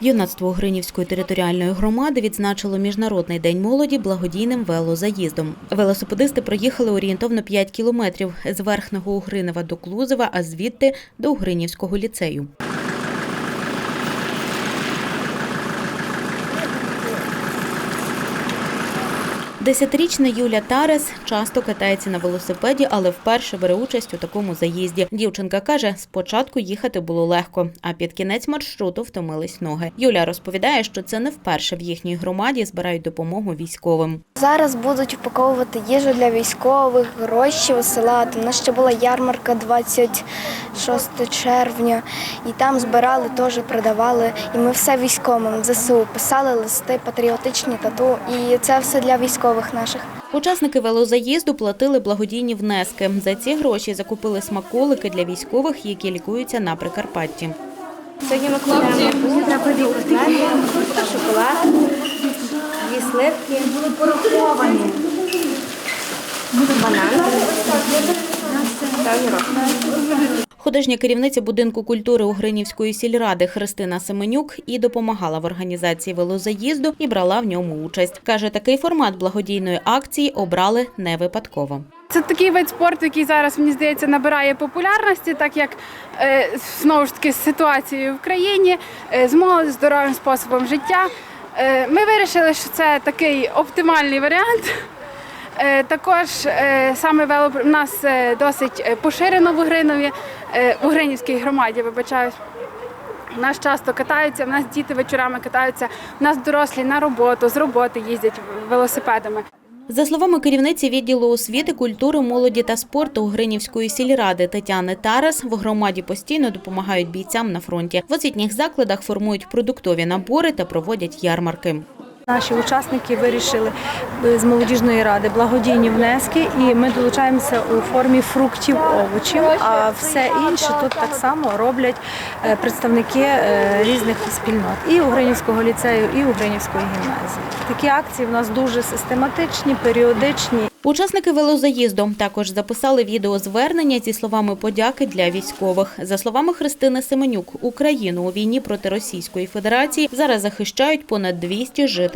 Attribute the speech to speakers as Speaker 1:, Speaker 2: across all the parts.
Speaker 1: Юнацтво Гринівської територіальної громади відзначило Міжнародний день молоді благодійним велозаїздом. Велосипедисти проїхали орієнтовно 5 кілометрів з Верхнього Угринева до Клузева, а звідти до Угринівського ліцею. Десятирічна Юля Тарес часто катається на велосипеді, але вперше бере участь у такому заїзді. Дівчинка каже, спочатку їхати було легко, а під кінець маршруту втомились ноги. Юля розповідає, що це не вперше в їхній громаді збирають допомогу військовим.
Speaker 2: Зараз будуть упаковувати їжу для військових, гроші висилати. У нас ще була ярмарка 26 червня, і там збирали, теж продавали. І ми все військовим ЗСУ писали листи, патріотичні тату. І це все для військових наших.
Speaker 1: Учасники велозаїзду платили благодійні внески. За ці гроші закупили смаколики для військових, які лікуються на Прикарпатті.
Speaker 2: Сьогодні ми кладемо шоколад, дві сливки. Були пораховані. Банан.
Speaker 1: Художня керівниця будинку культури Угринівської сільради Христина Семенюк і допомагала в організації велозаїзду і брала в ньому участь. Каже, такий формат благодійної акції обрали не випадково.
Speaker 3: Це такий вид спорту, який зараз мені здається набирає популярності, так як е, знову ж таки з ситуацією в країні, е, з молодь, здоровим способом життя. Е, ми вирішили, що це такий оптимальний варіант. Е, також е, саме вело в нас е, досить поширено в Угринові, в Угринівській громаді, вибачаюсь. У нас часто катаються, в нас діти вечорами катаються, у нас дорослі на роботу, з роботи їздять велосипедами.
Speaker 1: За словами керівниці відділу освіти, культури, молоді та спорту Угринівської сільради Тетяни Тарас, в громаді постійно допомагають бійцям на фронті. В освітніх закладах формують продуктові набори та проводять ярмарки.
Speaker 4: Наші учасники вирішили е, з молодіжної ради благодійні внески, і ми долучаємося у формі фруктів, овочів. А все інше тут так само роблять е, представники е, різних спільнот і Угринівського ліцею, і Угринівської гімназії. Такі акції в нас дуже систематичні, періодичні.
Speaker 1: Учасники велозаїзду також записали відеозвернення зі словами подяки для військових. За словами Христини Семенюк, Україну у війні проти Російської Федерації зараз захищають понад 200 жителів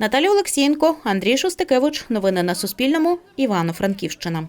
Speaker 1: Наталя Олексієнко, Андрій Шостикевич. Новини на Суспільному. Івано-Франківщина.